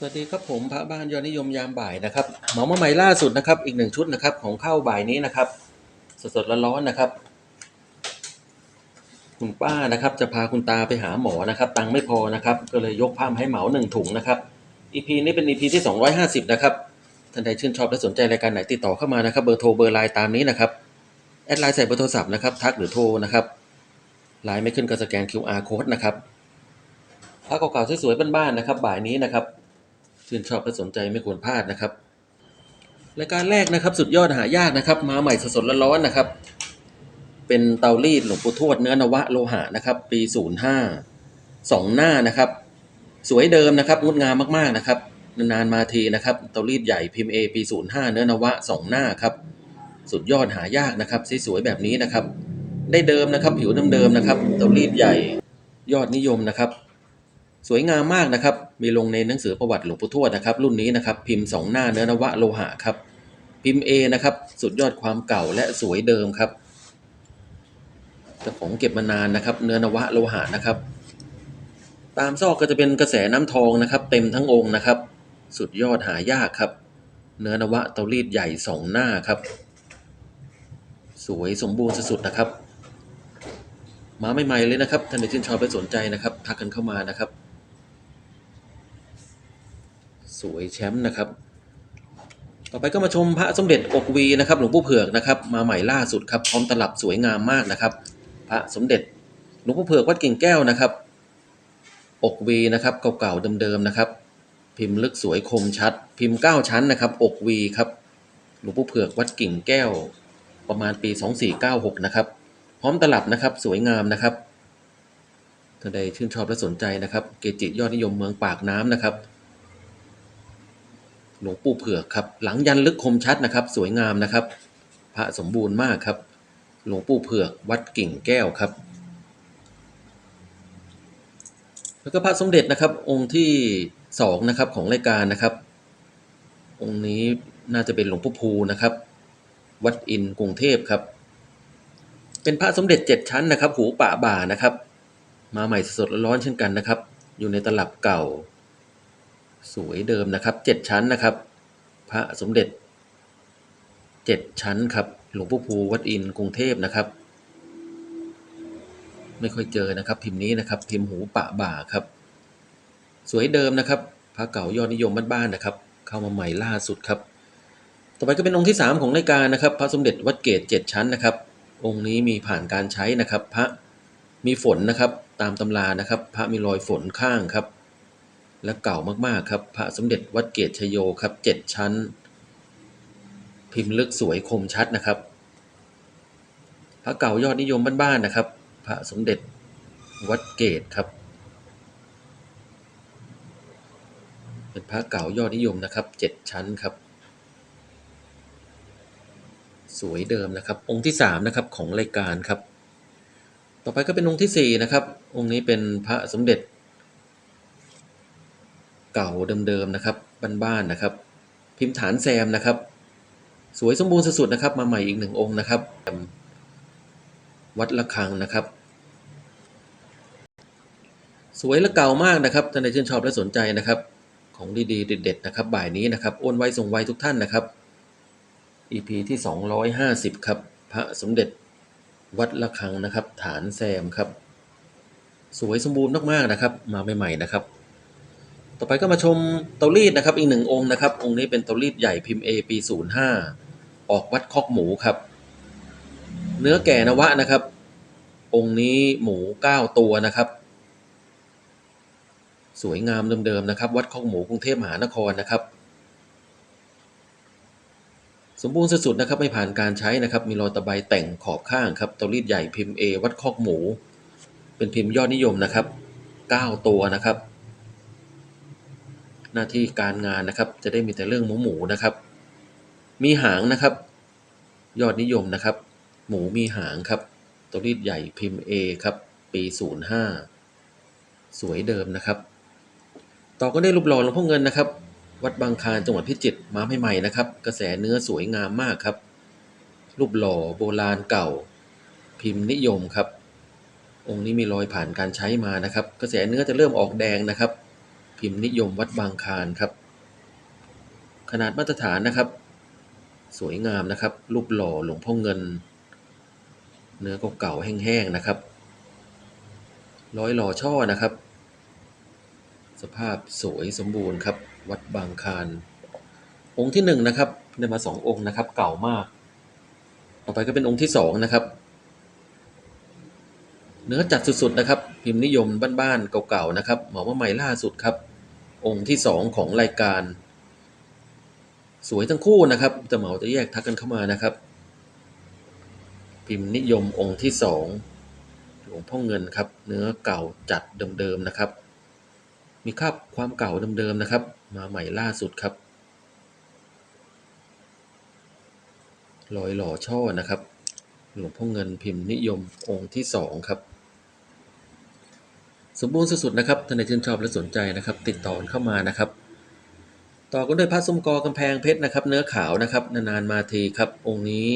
สวัสดีครับผมพระบ้านยอดนิยมยามบ่ายนะครับหมามาใหม่ล่าสุดนะครับอีกหนึ่งชุดนะครับของเข้าบ่ายนี้นะครับ สดๆร้อนๆนะครับ คุณป้านะครับ จะพาคุณตาไปหาหมอนะครับ ตังไม่พอนะครับ ก็เลยยกผ้ามาให้เหมาหนึ่งถุงนะครับ EP นี้เป็น EP ที่ 250 นะครับท่านใดชื่นชอบและสนใจรายการไหนติดต่อเข้ามานะครับเบอร์โทรเบอร์ไลน์ตามนี้นะครับแอดไลน์ใส่เบอร์โทรศัพท์นะครับทักหรือโทรนะครับไลน์ไม่ขึ้นก็สแกน QR code นะครับพระเก่าๆสวยๆบ้านๆนะครับ บ่ายนี้นะครับ ชื่นชอบและสนใจไม่ควรพลาดนะครับรายการแรกนะครับสุดยอดหายากนะครับมาใหม่สดๆร้อนๆนะครับ เป็นเตารีดหลวงปู่ทวดเนื้อนวะโลหะนะครับ ปี05สองหน้านะครับ สวยเดิมนะครับงดงามมากๆนะครับ นานๆมาทีนะครับ เตารีดใหญ่พิมพ์ A ปี05เนื้อนวะสองหน้าครับ สุดยอดหายากนะครับสวยๆแบบนี้นะครับ ได้เดิมนะครับ ผิวเดิมๆนะครับ เตารีดใหญ่ยอดนิยมนะครับ สวยงามมากนะครับ มีลงในหนังสือประวัติหลวงปู่ทวดนะครับ รุ่นนี้นะครับ พิมพ์สองหน้าเนื้อนวะโลหะครับ พิมพ์ A นะครับ สุดยอดความเก่าและสวยเดิมครับเจ้าของเก็บมานานนะครับ เนื้อนวะโลหะนะครับ ตามซอกก็จะเป็นกระแสน้ำทองนะครับ เต็มทั้งองค์นะครับ สุดยอดหายากครับ เนื้อนวะเตารีดใหญ่สองหน้าครับ สวยสมบูรณ์สุดๆนะครับมาใหม่ๆเลยนะครับ ท่านใดชื่นชอบและสนใจนะครับ ทักกันเข้ามานะครับ สวยแชมป์นะครับ ต่อไปก็มาชมพระสมเด็จอกวีนะครับหลวงปู่เผือกนะครับมาใหม่ล่าสุดครับพร้อมตลับสวยงามมากนะครับ พระสมเด็จหลวงปู่เผือกวัดกิ่งแก้วนะครับ อกวีนะครับเก่าๆเดิมๆนะครับ พิมพ์ลึกสวยคมชัด พิมพ์ 9 ชั้นนะครับ อกวีครับหลวงปู่เผือกวัดกิ่งแก้ว ประมาณปี 2496นะครับพร้อมตลับนะครับสวยงามนะครับท่านใดชื่นชอบและสนใจนะครับ เกจิยอดนิยมเมืองปากน้ำนะครับ หลวงปู่เผือกครับ หลังยันลึกคมชัดนะครับ สวยงามนะครับ พระสมบูรณ์มากครับ หลวงปู่เผือกวัดกิ่งแก้วครับ แล้วก็พระสมเด็จนะครับ องค์ที่สองนะครับของรายการนะครับ องค์นี้น่าจะเป็นหลวงปู่ภูนะครับ วัดอินกรุงเทพครับ เป็นพระสมเด็จเจ็ดชั้นนะครับ หูป่าบ่านะครับ มาใหม่สดร้อนเช่นกันนะครับ อยู่ในตลับเก่า สวยเดิมนะครับเจ็ดชั้นนะครับ พระสมเด็จเจ็ดชั้นครับ หลวงปู่ภูวัดอินกรุงเทพนะครับ ไม่ค่อยเจอนะครับ พิมพ์นี้นะครับ พิมพ์หูปะบ่าครับ สวยเดิมนะครับพระเก่ายอดนิยมบ้านๆนะครับ เข้ามาใหม่ล่าสุดครับต่อไปก็เป็นองค์ที่สามของรายการนะครับ พระสมเด็จวัดเกตเจ็ดชั้นนะครับ องค์นี้มีผ่านการใช้นะครับ พระมีฝนนะครับ ตามตำรานะครับ พระมีรอยฝนข้างครับ และเก่ามากๆครับ พระสมเด็จวัดเกตชโยครับเจ็ดชั้น พิมพ์ลึกสวยคมชัดนะครับ พระเก่ายอดนิยมบ้านๆนะครับ พระสมเด็จวัดเกตครับ เป็นพระเก่ายอดนิยมนะครับเจ็ดชั้นครับ สวยเดิมนะครับ องค์ที่สามนะครับของรายการครับ ต่อไปก็เป็นองค์ที่สี่นะครับ องค์นี้เป็นพระสมเด็จ เก่าเดิมๆนะครับบ้านๆนะครับ พิมพ์ฐานแซมนะครับ สวยสมบูรณ์สุดๆนะครับ มาใหม่อีกหนึ่งองค์นะครับ วัดละคังนะครับ สวยและเก่ามากนะครับท่านใดชื่นชอบและสนใจนะครับ ของดีๆเด็ดๆนะครับ บ่ายนี้นะครับโอนไวส่งไวทุกท่านนะครับ EP ที่ 250 ครับ พระสมเด็จวัดละคังนะครับ ฐานแซมครับ สวยสมบูรณ์มากๆนะครับ มาใหม่ๆนะครับ ต่อไปก็มาชมเตารีดนะครับอีกหนึ่งองค์นะครับ องค์นี้เป็นเตารีดใหญ่พิมพ์ A ปี 05 ออกวัดคอกหมูครับ เนื้อแก่นวะนะครับ องค์นี้หมู 9 ตัวนะครับ สวยงามเดิมๆนะครับ วัดคอกหมูกรุงเทพมหานครนะครับ สมบูรณ์สุดๆนะครับไม่ผ่านการใช้นะครับ มีรอยตะไบแต่งขอบข้างครับเตารีดใหญ่พิมพ์ A วัดคอกหมู เป็นพิมพ์ยอดนิยมนะครับ 9 ตัวนะครับ น้าที่การงานนะครับ จะได้มีแต่เรื่องหมูหมูนะครับ มีหางนะครับ ยอดนิยมนะครับ หมูมีหางครับเตารีดใหญ่พิมพ์ A ครับ ปี 05 สวยเดิมนะครับ ต่อก็ได้รูปหล่อหลวงพ่อเงินนะครับ วัดบางคานจังหวัดพิจิตรมาใหม่ๆนะครับ กระแสเนื้อสวยงามมากครับ รูปหล่อโบราณเก่า พิมพ์นิยมครับ องค์นี้มีรอยผ่านการใช้มานะครับ กระแสเนื้อจะเริ่มออกแดงนะครับ พิมพ์นิยมวัดบางคานครับ ขนาดมาตรฐานนะครับ สวยงามนะครับ รูปหล่อหลวงพ่อเงิน เนื้อเก่าๆแห้งๆนะครับ ร้อยหล่อช่อนะครับ สภาพสวยสมบูรณ์ครับ วัดบางคานองค์ที่หนึ่งนะครับได้มาสององค์นะครับ เก่ามาก ต่อไปก็เป็นองค์ที่สองนะครับ เนื้อจัดสุดๆนะครับ พิมพ์นิยมบ้านๆเก่าๆนะครับหมาว่าใหม่ล่าสุดครับ องค์ที่สองของรายการ สวยทั้งคู่นะครับจะเหมาจะแยกทักกันเข้ามานะครับ พิมพ์นิยมองค์ที่สองหลวงพ่อเงินครับ เนื้อเก่าจัดเดิมๆนะครับ มีคราบความเก่าเดิมๆนะครับ มาใหม่ล่าสุดครับรอยหล่อช่อนะครับ หลวงพ่อเงินพิมพ์นิยมองค์ที่สองครับ สมบูรณ์สุดๆนะครับท่านใดชื่นชอบและสนใจนะครับ ติดต่อเข้ามานะครับ ต่อกันด้วยพระสมกอกำแพงเพชรนะครับ เนื้อขาวนะครับ นานๆมาทีครับ องค์นี้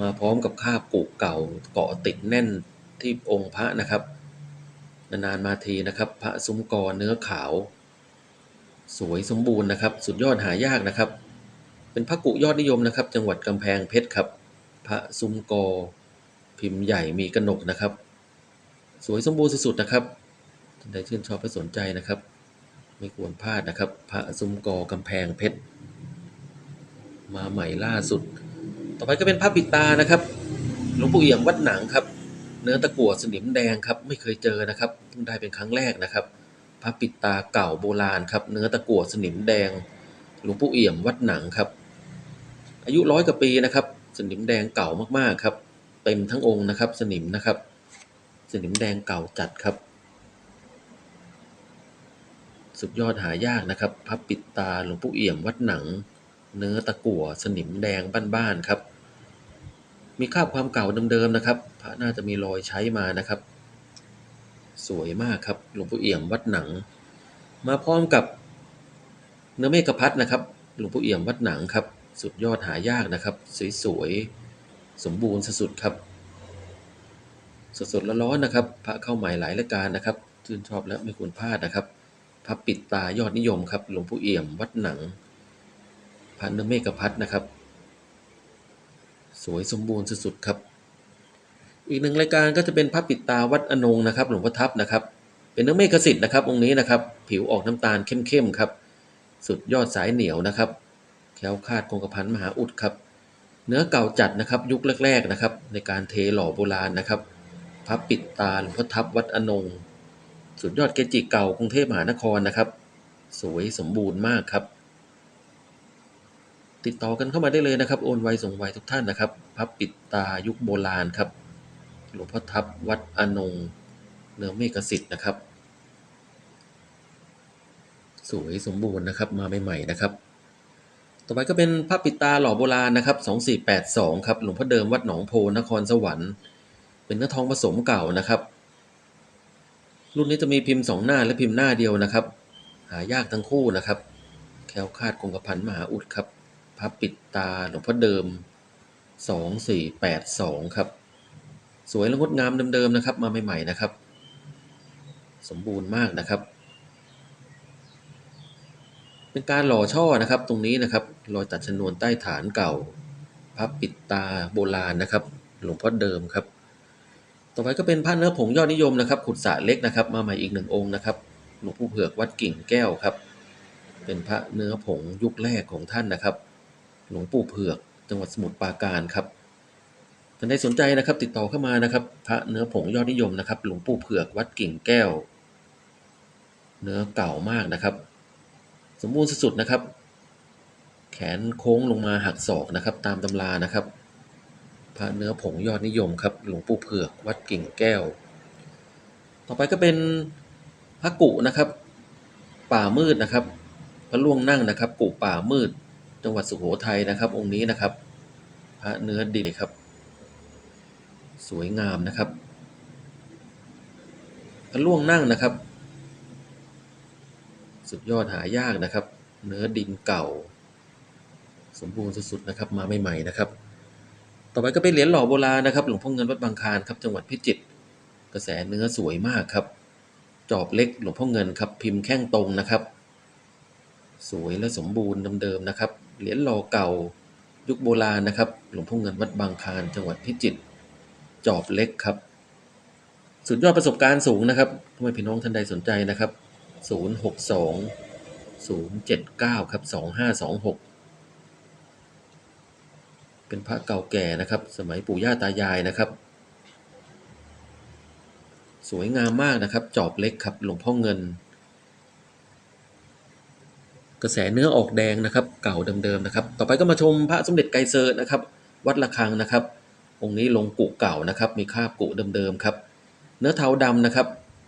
มาพร้อมกับคาบกุเก่าเกาะติดแน่นที่องค์พระนะครับ นานๆมาทีนะครับ พระซุ้มกอเนื้อขาว สวยสมบูรณ์นะครับ สุดยอดหายากนะครับ เป็นพระกุยอดนิยมนะครับ จังหวัดกำแพงเพชรครับ พระซุ้มกอพิมพ์ใหญ่มีกระหนกนะครับ สวยสมบูรณ์สุดๆนะครับ ท่านใดชื่นชอบและสนใจนะครับ ไม่ควรพลาดนะครับ พระซุ้มกอกำแพงเพชร มาใหม่ล่าสุด ต่อไปก็เป็นพระปิดตานะครับ หลวงปู่เอี่ยมวัดหนังครับ เนื้อตะกั่วสนิมแดงครับ ไม่เคยเจอนะครับเพิ่งได้เป็นครั้งแรกนะครับ พระปิดตาเก่าโบราณครับ เนื้อตะกั่วสนิมแดง หลวงปู่เอี่ยมวัดหนังครับ อายุร้อยกว่าปีนะครับสนิมแดงเก่ามากๆครับ เต็มทั้งองค์นะครับ สนิมนะครับ สนิมแดงเก่าจัดครับ สุดยอดหายากนะครับพับปิดตาหลวงปู่เอี่ยมวัดหนัง เนื้อตะกั่วสนิมแดงบ้านๆครับ มีคราบความเก่าเดิมๆนะครับ พระน่าจะมีรอยใช้มานะครับ สวยมากครับหลวงปู่เอี่ยมวัดหนัง มาพร้อมกับเนื้อเมฆพัดนะครับหลวงปู่เอี่ยมวัดหนังครับสุดยอดหายากนะครับ สวยๆสมบูรณ์สุดๆครับสดๆร้อนๆนะครับ พระเข้าใหม่หลายรายการนะครับชื่นชอบและไม่ควรพลาดนะครับ พระปิดตายอดนิยมครับ หลวงปู่เอี่ยมวัดหนังพระเนเมฆพัดนะครับ สวยสมบูรณ์สุดๆครับ อีกหนึ่งรายการก็จะเป็นพระปิดตาวัดอนงนะครับ หลวงพ่อทับนะครับ เป็นเนเมฆสิทธิ์นะครับ องค์นี้นะครับ ผิวออกน้ำตาลเข้มๆครับ สุดยอดสายเหนียวนะครับ แค้วคาดคงกระพันมหาอุดครับ เนื้อเก่าจัดนะครับ ยุคแรก ๆนะครับ ในการเทหล่อโบราณนะครับพระปิดตาหลวงพ่อทับวัดอนง สุดยอดเกจิเก่ากรุงเทพมหานครนะครับ สวยสมบูรณ์มากครับ ติดต่อกันเข้ามาได้เลยนะครับ โอนไวส่งไวทุกท่านนะครับพระปิดตายุคโบราณครับหลวงพ่อทับวัดอนงเนื้อเมฆสิทธิ์นะครับ สวยสมบูรณ์นะครับมาใหม่ๆนะครับ ต่อไปก็เป็นพระปิดตาหล่อโบราณนะครับ 2482 ครับหลวงพ่อเดิมวัดหนองโพนครสวรรค์ เป็นเนื้อทองผสมเก่านะครับ รุ่นนี้จะมีพิมพ์สองหน้าและพิมพ์หน้าเดียวนะครับ หายากทั้งคู่นะครับ แคล้วคาดคงกระพันมหาอุดครับพับปิดตาหลวงพ่อเดิม 2482 ครับ สวยและงดงามเดิมๆนะครับ มาใหม่ๆนะครับ สมบูรณ์มากนะครับ เป็นการหล่อช่อนะครับ ตรงนี้นะครับรอยตัดชนวนใต้ฐานเก่า พับปิดตาโบราณนะครับ หลวงพ่อเดิมครับ ต่อไปก็เป็นผ้าเนื้อผงยอดนิยมนะครับ ขุดสระเล็กนะครับ มาใหม่อีกหนึ่งองค์นะครับหลวงปู่เผือกวัดกิ่งแก้วครับ เป็นพระเนื้อผงยุคแรกของท่านนะครับ หลวงปู่เผือกจังหวัดสมุทรปราการครับท่านใดสนใจนะครับ ติดต่อเข้ามานะครับ พระเนื้อผงยอดนิยมนะครับ หลวงปู่เผือกวัดกิ่งแก้ว เนื้อเก่ามากนะครับ สมบูรณ์สุดๆนะครับ แขนโค้งลงมาหักศอกนะครับ ตามตำรานะครับ พระเนื้อผงยอดนิยมครับ หลวงปู่เผือกวัดกิ่งแก้ว ต่อไปก็เป็นพระกุนะครับ ป่ามืดนะครับ พระล่วงนั่งนะครับ กุป่ามืด จังหวัดสุโขทัยนะครับ องค์นี้นะครับ พระเนื้อดินครับ สวยงามนะครับ พระล่วงนั่งนะครับ สุดยอดหายากนะครับ เนื้อดินเก่า สมบูรณ์สุดๆนะครับ มาใหม่ๆนะครับ ต่อไปก็เป็นเหรียญหล่อโบราณนะครับหลวงพ่อเงินวัดบางคานครับจังหวัดพิจิตรกระแสเนื้อสวยมากครับ จอบเล็กหลวงพ่อเงินครับพิมพ์แข้งตรงนะครับ สวยและสมบูรณ์เดิมๆนะครับ เหรียญหล่อเก่ายุคโบราณนะครับ หลวงพ่อเงินวัดบางคานจังหวัดพิจิตรจอบเล็กครับ สุดยอดประสบการณ์สูงนะครับทำไมพี่น้องท่านใดสนใจนะครับ 062 079 ครับ 2526 เป็นพระเก่าแก่นะครับ สมัยปู่ย่าตายายนะครับ สวยงามมากนะครับ จอบเล็กครับหลวงพ่อเงิน กระแสเนื้อออกแดงนะครับ เก่าเดิมๆนะครับ ต่อไปก็มาชมพระสมเด็จไกรเซอร์นะครับ วัดระฆังนะครับ องค์นี้ลงกุเก่านะครับ มีคราบกุเดิมๆครับ เนื้อเทาดำนะครับ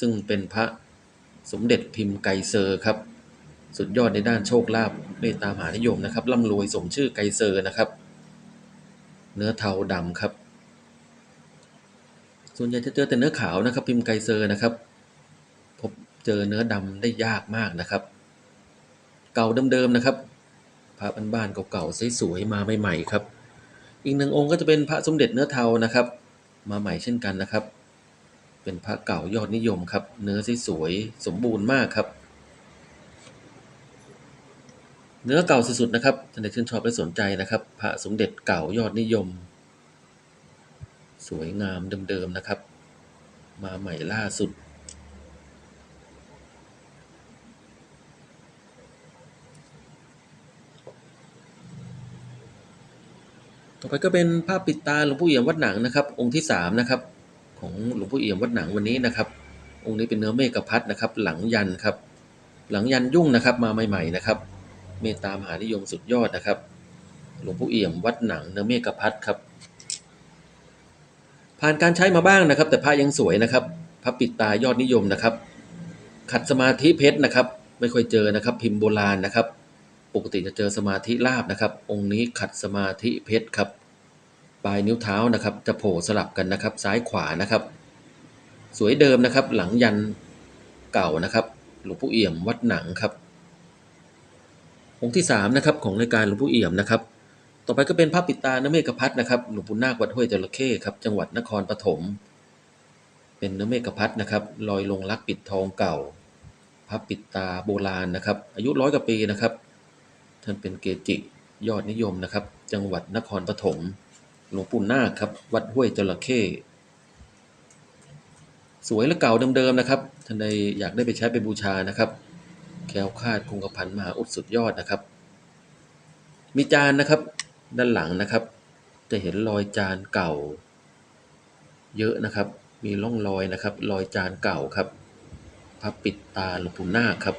ซึ่งเป็นพระสมเด็จพิมพ์ไกเซอร์ครับสุดยอดในด้านโชคลาภเมตตามหานิยมนะครับร่ำรวยสมชื่อไกเซอร์นะครับ เนื้อเทาดำครับ ส่วนใหญ่จะเจอแต่เนื้อขาวนะครับ พิมพ์ไกเซอร์นะครับ พบเจอเนื้อดำได้ยากมากนะครับ เก่าเดิมๆนะครับพระบ้านๆเก่าๆสวยๆมาใหม่ๆครับ อีกหนึ่งองค์ก็จะเป็นพระสมเด็จเนื้อเทานะครับ มาใหม่เช่นกันนะครับ เป็นพระเก่ายอดนิยมครับ เนื้อสวยๆสมบูรณ์มากครับ เนื้อเก่าสุดๆนะครับท่านใดชื่นชอบและสนใจนะครับ พระสมเด็จเก่ายอดนิยม สวยงามเดิมๆนะครับ มาใหม่ล่าสุด ต่อไปก็เป็นภาพปิดตาหลวงพ่เอี่ยมวัดหนังนะครับ องค์ที่สามนะครับของหลวงพ่เอี่ยมวัดหนังวันนี้นะครับ องค์นี้เป็นเนื้อเมฆพัดนะครับ หลังยันครับ หลังยันยุ่งนะครับ มาใหม่ ๆนะครับ เมตตามหานิยมสุดยอดนะครับ หลวงพ่เอี่ยมวัดหนังเนื้อเมฆพัดครับ ผ่านการใช้มาบ้างนะครับ แต่พระยังสวยนะครับพระปิดตายอดนิยมนะครับ ขัดสมาธิเพชรนะครับ ไม่ค่อยเจอนะครับ พิมพ์โบราณนะครับ ปกติจะเจอสมาธิลาบนะครับ องค์นี้ขัดสมาธิเพชรครับ ปลายนิ้วเท้านะครับ จะโผล่สลับกันนะครับ ซ้ายขวานะครับ สวยเดิมนะครับ หลังยันเก่านะครับ หลวงปู่เอี่ยมวัดหนังครับ องค์ที่สามนะครับของรายการหลวงปู่เอี่ยมนะครับ ต่อไปก็เป็นพระปิดตาเนื้อเมฆพัดนะครับหลวงปู่นาควัดห้วยจระเข้ครับจังหวัดนครปฐมเป็นเนื้อเมฆพัดนะครับลอยลงรักปิดทองเก่า พระปิดตาโบราณนะครับ อายุร้อยกว่าปีนะครับ ท่านเป็นเกจิยอดนิยมนะครับ จังหวัดนครปฐมหลวงปู่นาคครับวัดห้วยจระเข้สวยและเก่าเดิมๆนะครับท่านใดอยากได้ไปใช้ไปบูชานะครับ แควคาดคงกระพันมหาอุดสุดยอดนะครับ มีจานนะครับ ด้านหลังนะครับ จะเห็นรอยจานเก่า เยอะนะครับ มีร่องรอยนะครับ รอยจานเก่าครับพระปิดตาหลวงปู่นาคครับ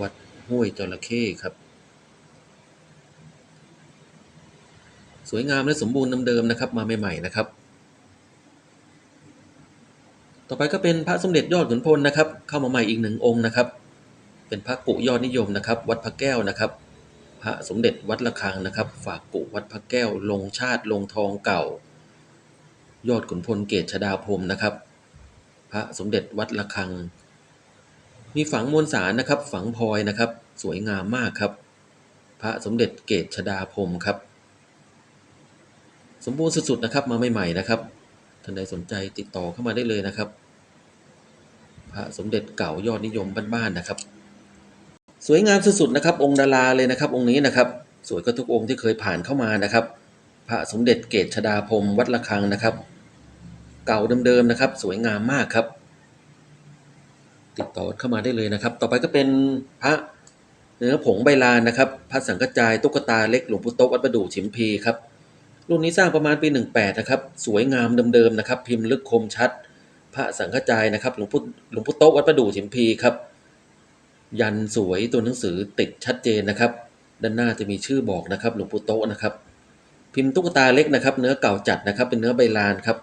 วัดห้วยจระเข้ครับ สวยงามและสมบูรณ์เดิมๆนะครับ มาใหม่ ๆ นะครับ ต่อไปก็เป็นพระสมเด็จยอดขุนพลนะครับ เข้ามาใหม่อีกหนึ่งองค์นะครับ เป็นพระกุยอดนิยมนะครับ วัดพระแก้วนะครับ พระสมเด็จวัดระฆังนะครับ ฝากกุวัดพระแก้ว ลงชาติลงทองเก่า ยอดขุนพลเกตชดาพรมนะครับ พระสมเด็จวัดระฆัง มีฝังมวลสารนะครับ ฝังพลอยนะครับ สวยงามมากครับ พระสมเด็จเกตชดาพรมครับ สมบูรณ์สุดๆนะครับมาใหม่ๆนะครับท่านใดสนใจติดต่อเข้ามาได้เลยนะครับ พระสมเด็จเก่ายอดนิยมบ้านๆนะครับ สวยงามสุดๆนะครับองค์ดาราเลยนะครับ องค์นี้นะครับ สวยก็ทุกองค์ที่เคยผ่านเข้ามานะครับ พระสมเด็จเกตชดาพรมวัดระฆังนะครับ เก่าเดิมๆนะครับ สวยงามมากครับ ติดต่อเข้ามาได้เลยนะครับ ต่อไปก็เป็นพระเนื้อผงใบลานนะครับพระสังกจายตุ๊กตาเล็กหลวงปู่โต๊ะวัดประดู่ฉิมพีครับรุ่นนี้สร้างประมาณปี 18 นะครับ สวยงามเดิมๆนะครับ พิมพ์ลึกคมชัด พระสังฆจายนะครับ หลวงพ่หลวงพ่โต๊ะวัดประดู่ฉิมพีครับ ยันสวยตัวหนังสือติดชัดเจนนะครับ ด้านหน้าจะมีชื่อบอกนะครับ หลวงปู่โต๊ะนะครับ พิมพ์ตุ๊กตาเล็กนะครับ เนื้อเก่าจัดนะครับ เป็นเนื้อใบลานครับ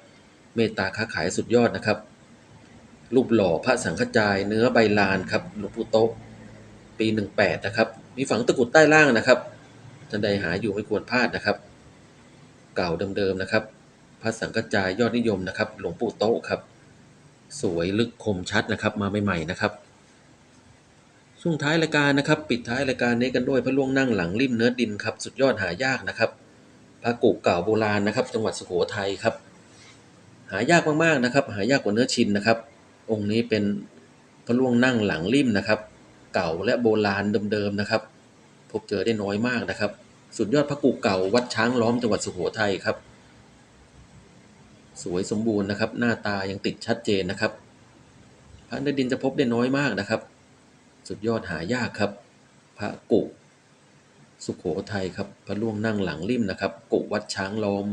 เมตตาค้าขายสุดยอดนะครับ รูปหล่อพระสังฆจายเนื้อใบลานครับหลวงปู่โต๊ะปี 18 นะครับ มีฝังตะกุดใต้ล่างนะครับท่านใดหาอยู่ไม่ควรพลาดนะครับ เก่าเดิมๆนะครับพระสังฆจายยอดนิยมนะครับ หลวงปู่โต๊ะครับ สวยลึกคมชัดนะครับ มาใหม่ๆนะครับ ช่วงท้ายรายการนะครับ ปิดท้ายรายการนี้กันด้วยพระล่วงนั่งหลังริมเนื้อดินครับ สุดยอดหายากนะครับพระกุเก่าโบราณนะครับ จังหวัดสุโขทัยครับ หายากมากๆนะครับ หายากกว่าเนื้อชินนะครับ องค์นี้เป็นพระล่วงนั่งหลังริมนะครับ เก่าและโบราณเดิมๆนะครับ พบเจอได้น้อยมากนะครับ สุดยอดพระกุเก่าวัดช้างล้อมจังหวัดสุโขทัยครับ สวยสมบูรณ์นะครับ หน้าตายังติดชัดเจนนะครับพระในดินจะพบได้น้อยมากนะครับ สุดยอดหายากครับ พระกุสุโขทัยครับ พระล่วงนั่งหลังริมนะครับ กุวัดช้างล้อม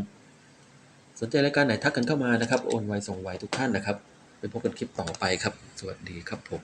สนใจรายการไหนทักกันเข้ามานะครับ โอนไวส่งไวทุกท่านนะครับ ไปพบกันคลิปต่อไปครับ สวัสดีครับผม